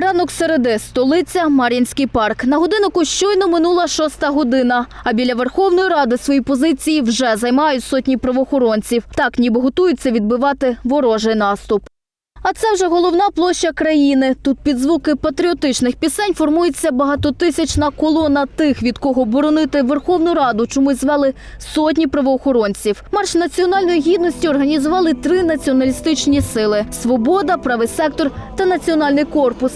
Ранок середи, столиця, Мар'їнський парк. На годинку щойно минула шоста година. А біля Верховної Ради свої позиції вже займають сотні правоохоронців. Так ніби готуються відбивати ворожий наступ. А це вже головна площа країни. Тут під звуки патріотичних пісень формується багатотисячна колона тих, від кого боронити Верховну Раду чомусь звели сотні правоохоронців. Марш національної гідності організували три націоналістичні сили: Свобода, правий сектор та національний корпус.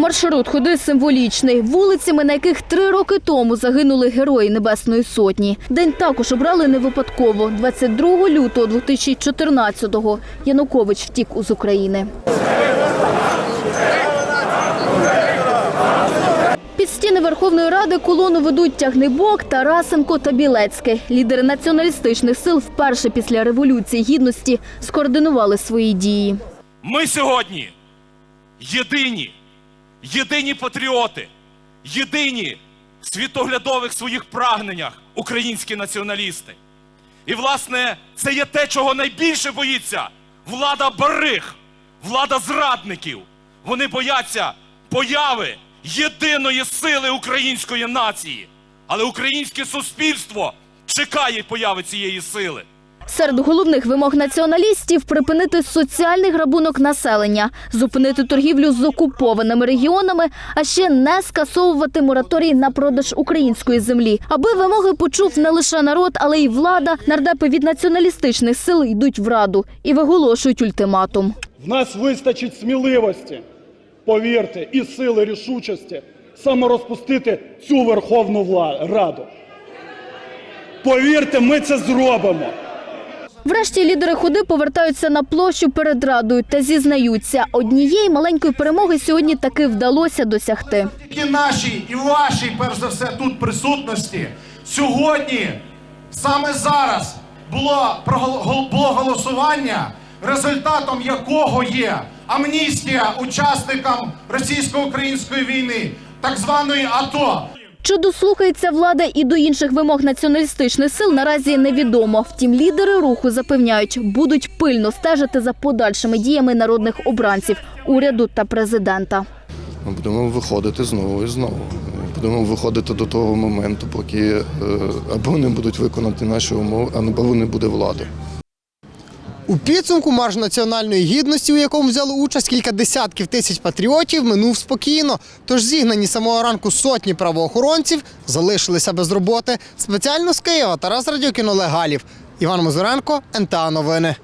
Маршрут ходи символічний, вулицями, на яких три роки тому загинули герої Небесної Сотні. День також обрали не випадково. 22 лютого 2014-го Янукович втік з України. Під стіни Верховної Ради колону ведуть Тягнебок, Тарасенко та Білецький. Лідери націоналістичних сил вперше після Революції Гідності скоординували свої дії. Ми сьогодні єдині, єдині патріоти, єдині в світоглядових своїх прагненнях українські націоналісти. І, власне, це є те, чого найбільше боїться влада бариг, влада зрадників. Вони бояться появи єдиної сили української нації. Але українське суспільство чекає появи цієї сили. Серед головних вимог націоналістів припинити соціальний грабунок населення, зупинити торгівлю з окупованими регіонами, а ще не скасовувати мораторій на продаж української землі. Аби вимоги почув не лише народ, але й влада. Нардепи від націоналістичних сил йдуть в раду і виголошують ультиматум. В нас вистачить сміливості, повірте, і сили рішучості саме розпустити цю Верховну Раду. Повірте, ми це зробимо. Врешті лідери ходи повертаються на площу перед радою та зізнаються, однієї маленької перемоги сьогодні таки вдалося досягти. Тільки нашій і вашій, перш за все, тут присутності сьогодні, саме зараз, було, було голосування, результатом якого є амністія учасникам російсько-української війни, так званої АТО. Чи дослухається влада і до інших вимог націоналістичних сил наразі невідомо. Втім, лідери руху запевняють, будуть пильно стежити за подальшими діями народних обранців, уряду та президента. Ми будемо виходити знову і знову. Будемо виходити до того моменту, поки е, або не будуть виконати наші умови, або не буде влади. У підсумку марш національної гідності, у якому взяли участь кілька десятків тисяч патріотів, минув спокійно. Тож зігнані самого ранку сотні правоохоронців залишилися без роботи. Спеціально з Києва Тарас Радюкін Олег Галів. Іван Мозуренко, НТА Новини.